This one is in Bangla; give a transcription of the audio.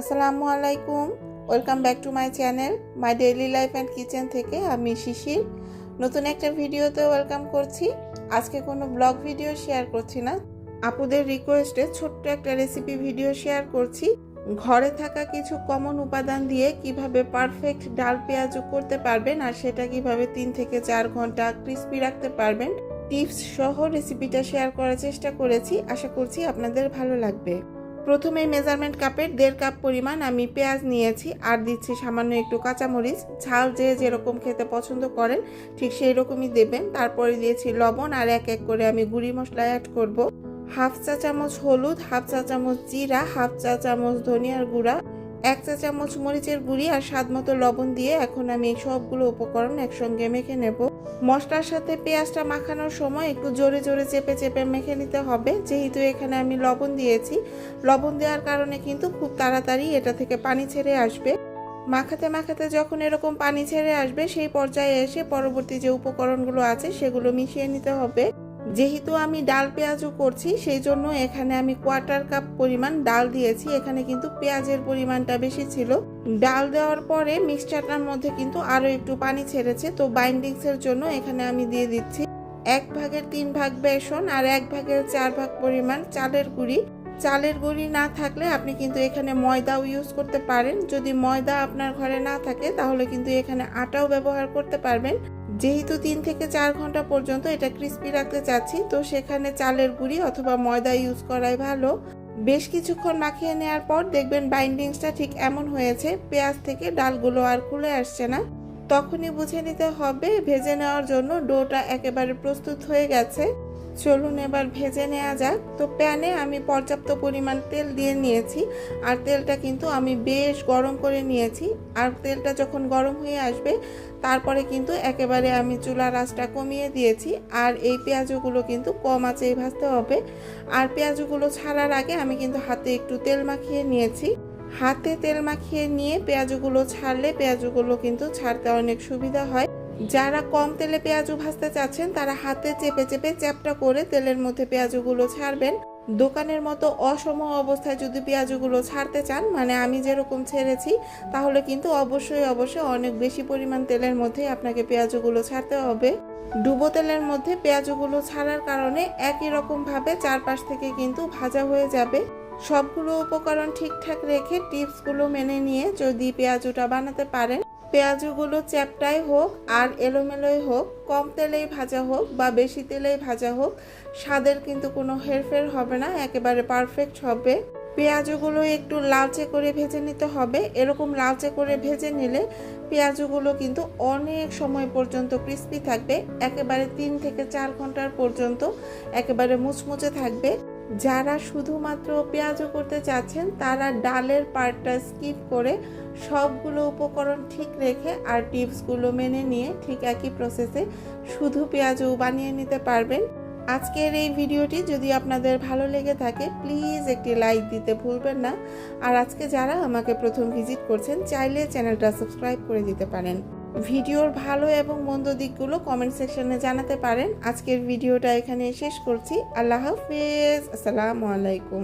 আসসালামু আলাইকুম। Welcome back to my channel my daily life and kitchen থেকে আমি শিশির। নতুন একটা ভিডিওতে ওয়েলকাম করছি। আজকে কোনো ব্লগ ভিডিও শেয়ার করছি না। আপুদের রিকোয়েস্টে ছোট্ট একটা রেসিপি ভিডিও শেয়ার করছি। ঘরে থাকা কিছু কমন উপাদান দিয়ে কীভাবে পারফেক্ট ডাল পেঁয়াজু করতে পারবেন আর সেটা কীভাবে তিন থেকে চার ঘণ্টা ক্রিস্পি রাখতে পারবেন। টিপস সহ রেসিপিটা শেয়ার করার চেষ্টা করেছি। আশা করছি আপনাদের ভালো লাগবে। প্রথমে মেজারমেন্ট কাপের দেড় কাপ পরিমাণ আমি পেঁয়াজ নিয়েছি, আর দিচ্ছি সামান্য একটু কাঁচামরিচ। ঝাল যে যেরকম খেতে পছন্দ করেন, ঠিক সেই রকমই দেবেন। তারপরে দিয়েছি লবণ, আর এক এক করে আমি গুঁড়ি মশলা অ্যাড করব। হাফ চা চামচ হলুদ, হাফ চা চামচ জিরা, হাফ চা চামচ ধনিয়ার গুঁড়া, এক চা চামচ মরিচের গুঁড়ি, আর স্বাদ মতো লবণ দিয়ে এখন আমি সবগুলো উপকরণ একসঙ্গে মেখে নেব। মশলার সাথে পেঁয়াজটা মাখানোর সময় একটু জোরে জোরে চেপে চেপে মেখে নিতে হবে। যেহেতু এখানে আমি লবণ দিয়েছি, লবণ দেওয়ার কারণে কিন্তু খুব তাড়াতাড়ি এটা থেকে পানি ছেড়ে আসবে। মাখাতে মাখাতে যখন এরকম পানি ছেড়ে আসবে, সেই পর্যায়ে এসে পরবর্তী যে উপকরণগুলো আছে, সেগুলো মিশিয়ে নিতে হবে। যেহেতু আমি ডাল পেঁয়াজও করছি, সেই জন্য এখানে আমি কোয়ার্টার কাপ পরিমাণ ডাল দিয়েছি। এখানে কিন্তু পেঁয়াজের পরিমাণটা বেশি ছিল। ডাল দেওয়ার পরে মিক্সচারটার মধ্যে কিন্তু আরও একটু পানি ছেড়েছে। তো বাইন্ডিংসের জন্য এখানে আমি দিয়ে দিচ্ছি এক ভাগের তিন ভাগ বেসন আর এক ভাগের চার ভাগ পরিমাণ চালের গুঁড়ি। চালের গুঁড়ি না থাকলে আপনি কিন্তু এখানে ময়দাও ইউজ করতে পারেন। যদি ময়দা আপনার ঘরে না থাকে, তাহলে কিন্তু এখানে আটাও ব্যবহার করতে পারবেন। যেহেতু তিন থেকে চার ঘণ্টা পর্যন্ত এটা ক্রিস্পি রাখতে চাচ্ছি, তো সেখানে চালের গুঁড়ি অথবা ময়দা ইউজ করাই ভালো। বেশ কিছুক্ষণ মাখিয়ে নেওয়ার পর দেখবেন বাইন্ডিংসটা ঠিক এমন হয়েছে, পেঁয়াজ থেকে ডালগুলো আর খুলে আসছে না। তখনই বুঝে নিতে হবে, ভেজে নেওয়ার জন্য ডোটা একেবারে প্রস্তুত হয়ে গেছে। চলুন এবার ভেজে নেওয়া যাক। তো প্যানে আমি পর্যাপ্ত পরিমাণ তেল দিয়ে নিয়েছি। আর তেলটা কিন্তু আমি বেশ গরম করে নিয়েছি। আর তেলটা যখন গরম হয়ে আসবে, তারপরে কিন্তু একেবারে আমি চুলার আঁচটা কমিয়ে দিয়েছি। আর এই পেঁয়াজগুলো কিন্তু কম আঁচেই ভাজতে হবে। আর পেঁয়াজগুলো ছাড়ার আগে আমি কিন্তু হাতে একটু তেল মাখিয়ে নিয়েছি। হাতে তেল মাখিয়ে নিয়ে পেঁয়াজগুলো ছাড়লে পেঁয়াজগুলো কিন্তু ছাড়তে অনেক সুবিধা হয়। যারা কম তেলে পেঁয়াজু ভাজতে চাচ্ছেন, তারা হাতে চেপে চেপে চ্যাপটা করে তেলের মধ্যে পেঁয়াজুগুলো ছাড়বেন। দোকানের মতো অসম অবস্থায় যদি পেঁয়াজুগুলো ছাড়তে চান মানে আমি যেরকম ছেড়েছি, তাহলে কিন্তু অবশ্যই অবশ্যই অনেক বেশি পরিমাণ তেলের মধ্যে আপনাকে পেঁয়াজুগুলো ছাড়তে হবে। ডুবো তেলের মধ্যে পেঁয়াজুগুলো ছাড়ার কারণে একই রকমভাবে চারপাশ থেকে কিন্তু ভাজা হয়ে যাবে। সবগুলো উপকরণ ঠিকঠাক রেখে টিপসগুলো মেনে নিয়ে যদি পেঁয়াজুটা বানাতে পারেন পেঁয়াজগুলো চ্যাপটাই হোক আর এলোমেলোই হোক, কম তেলেই ভাজা হোক বা বেশি তেলেই ভাজা হোক, স্বাদের কিন্তু কোনো হেরফের হবে না, একেবারে পারফেক্ট হবে। পেঁয়াজগুলো একটু লালচে করে ভেজে নিতে হবে। এরকম লালচে করে ভেজে নিলে পেঁয়াজগুলো কিন্তু অনেক সময় পর্যন্ত ক্রিস্পি থাকবে, একেবারে তিন থেকে চার ঘণ্টার পর্যন্ত একেবারে মুচমুচে থাকবে। যারা শুধুমাত্র পেঁয়াজও করতে চাচ্ছেন, তারা ডালের পার্টটা স্কিপ করে সবগুলো উপকরণ ঠিক রেখে আর টিপসগুলো মেনে নিয়ে ঠিক একই প্রসেসে শুধু পেঁয়াজও বানিয়ে নিতে পারবেন। আজকের এই ভিডিওটি যদি আপনাদের ভালো লেগে থাকে প্লিজ একটি লাইক দিতে ভুলবেন না। আর আজকে যারা আমাকে প্রথম ভিজিট করছেন, চাইলে চ্যানেলটা সাবস্ক্রাইব করে দিতে পারেন। ভিডিওর ভালো এবং মন্দ দিকগুলো কমেন্ট সেকশনে জানাতে পারেন। আজকের ভিডিওটা এখানে শেষ করছি। আল্লাহ হাফেজ। আসসালামু আলাইকুম।